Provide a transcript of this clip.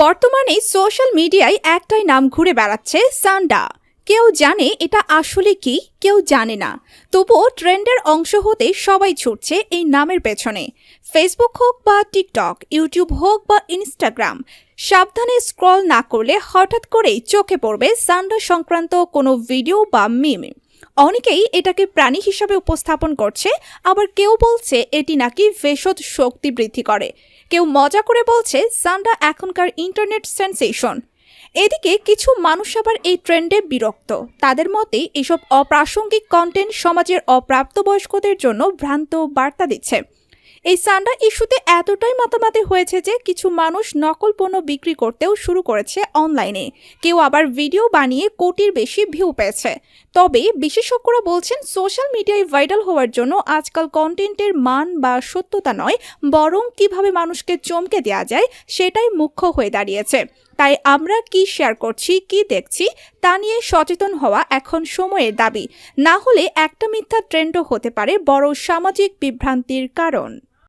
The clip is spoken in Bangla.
বর্তমানে সোশ্যাল মিডিয়ায় একটাই নাম ঘুরে বেড়াচ্ছে সান্ডা। কেউ জানে এটা আসলে কি, কেউ জানে না। তবুও ট্রেন্ডের অংশ হতে সবাই ছুটছে এই নামের পেছনে। ফেসবুক হোক বা টিকটক ইউটিউব হোক বা ইনস্টাগ্রাম সাবধানে স্ক্রল না করলে হঠাৎ করেই চোখে পড়বে সান্ডা সংক্রান্ত কোনো ভিডিও বা মিম অনেকেই এটাকে প্রাণী হিসাবে উপস্থাপন করছে, আবার কেউ বলছে এটি নাকি ভেষজ শক্তি বৃদ্ধি করে। কেউ মজা করে বলছে সান্ডা এখনকার ইন্টারনেট সেন্সেশন। এদিকে কিছু মানুষ আবার এই ট্রেন্ডে বিরক্ত। তাদের মতে এসব অপ্রাসঙ্গিক কন্টেন্ট সমাজের অপ্রাপ্তবয়স্কদের জন্য ভ্রান্ত বার্তা দিচ্ছে। এই সান্ডা ইস্যুতে এতটাই মাতামাতি হয়েছে যে কিছু মানুষ নকল পণ্য বিক্রি করতেও শুরু করেছে অনলাইনে। কেউ আবার ভিডিও বানিয়ে কোটির বেশি ভিউ পেয়েছে। তবে বিশেষজ্ঞরা বলছেন, সোশ্যাল মিডিয়ায় ভাইরাল হওয়ার জন্য আজকাল কন্টেন্টের মান বা সত্যতা নয়, বরং কীভাবে মানুষকে চমকে দেওয়া যায় সেটাই মুখ্য হয়ে দাঁড়িয়েছে। তাই আমরা কি শেয়ার করছি, কি দেখছি, তা নিয়ে সচেতন হওয়া এখন সময়ের দাবি। না হলে একটা মিথ্যা ট্রেন্ডও হতে পারে বড় সামাজিক বিভ্রান্তির কারণ।